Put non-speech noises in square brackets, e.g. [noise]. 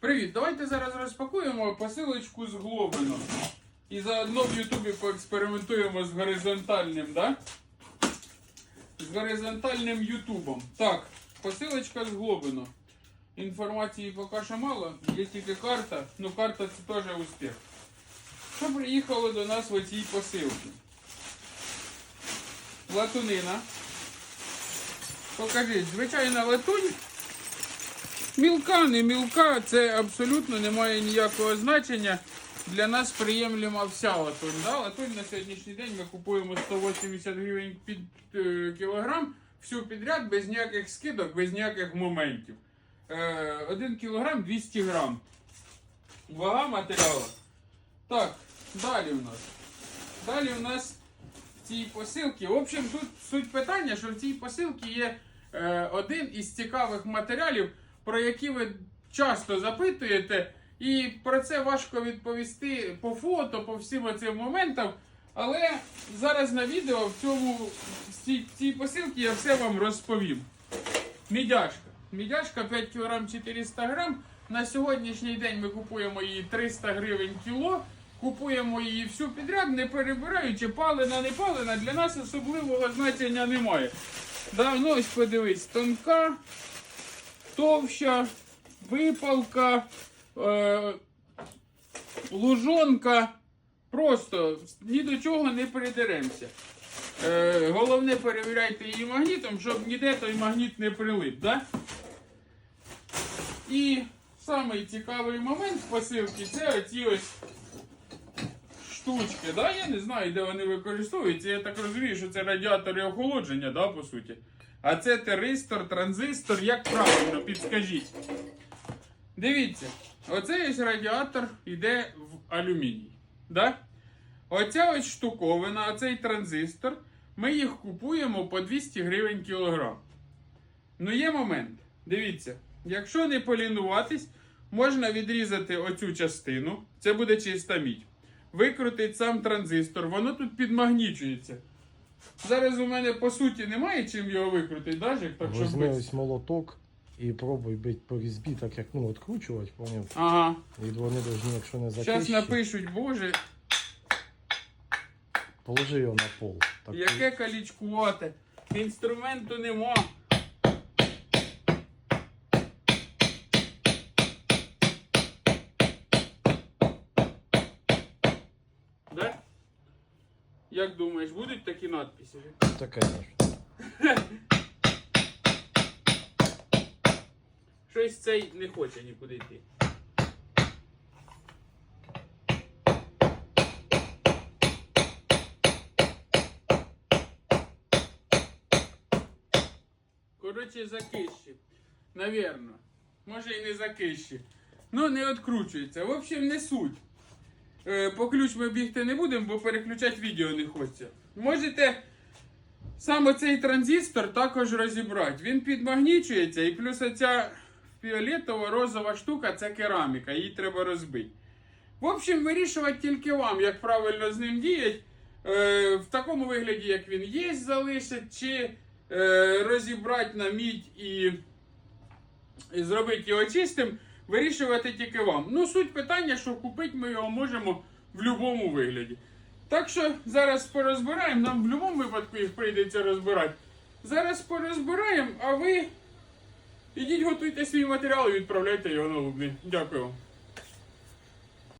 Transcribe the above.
Привіт! Давайте зараз розпакуємо посилочку з Глобино. І заодно в Ютубі поекспериментуємо з горизонтальним, да? З горизонтальним Ютубом. Так, посилочка з Глобино. Інформації поки що мало, є тільки карта. Ну, карта це теж успіх. Що приїхало до нас в цій посилці? Латунина. Покажіть, звичайна латунь. Мілка, не мілка, це абсолютно не має ніякого значення. Для нас приємлема вся латунь. Да? Латунь на сьогоднішній день ми купуємо 180 гривень під е, кілограм, всю підряд, без ніяких скидок, без ніяких моментів. Е, 1 кілограм 200 грам. Вага матеріалу. Так, далі в нас. Далі в нас в цій посилці. В общем, тут суть питання, що в цій посилці є е, один із цікавих матеріалів, про які ви часто запитуєте, і про це важко відповісти по фото, по всім цим моментам. Але зараз на відео в цьому в цій, посилці я все вам розповім. Мідяшка. Мідяшка 5 кг 400 грам. На сьогоднішній день ми купуємо її 300 гривень кіло. Купуємо її всю підряд, не перебираючи, палена, не палена, для нас особливого значення немає. Да, ну ось подивись, тонка, товща, випалка, е, лужонка. Просто ні до чого не придеремося. Е, головне перевіряйте її магнітом, щоб ніде той магніт не прилип. Да? І самий цікавий момент в посилці це оці ось штучки. Да? Я не знаю, де вони використовуються. Я так розумію, що це радіатори охолодження, да, по суті. А це теристор, транзистор, як правильно, підскажіть. Дивіться, оцей ось радіатор йде в алюміній. Да? Оця ось штуковина, оцей транзистор, ми їх купуємо по 200 гривень кілограм. Ну є момент. Дивіться, якщо не полінуватись, можна відрізати оцю частину, це буде чиста мідь. Викрутить сам транзистор, воно тут підмагнічується. Зараз у мене по суті немає чим його викрутити, даже, так щоб Возьми ось молоток і пробуй бить по різьбі, так як ну, откручувати, поняв? Ага. І вони повинні, якщо не Зараз напишуть, боже, положи його на пол. Так, яке калічкувати. Інструменту нема. Як думаєш, будуть такі надписи? Таке ж. [laughs] Щось цей не хоче нікуди йти. Коротше, закищі. Навірно. Може і не закищі. Ну, не відкручується. В общем, не суть. Е, по ключ ми бігти не будемо, бо переключати відео не хочеться. Можете саме цей транзистор також розібрати. Він підмагнічується, і плюс оця фіолетова розова штука це кераміка, її треба розбити. В общем, вирішувати тільки вам, як правильно з ним діяти. Е, в такому вигляді, як він є, залишить, чи е, розібрати на мідь і, і зробити його чистим, вирішувати тільки вам. Ну, суть питання, що купити ми його можемо в будь-якому вигляді. Так що зараз порозбираємо, нам в будь-якому випадку їх прийдеться розбирати. Зараз порозбираємо, а ви ідіть готуйте свій матеріал і відправляйте його на Лубни. Дякую.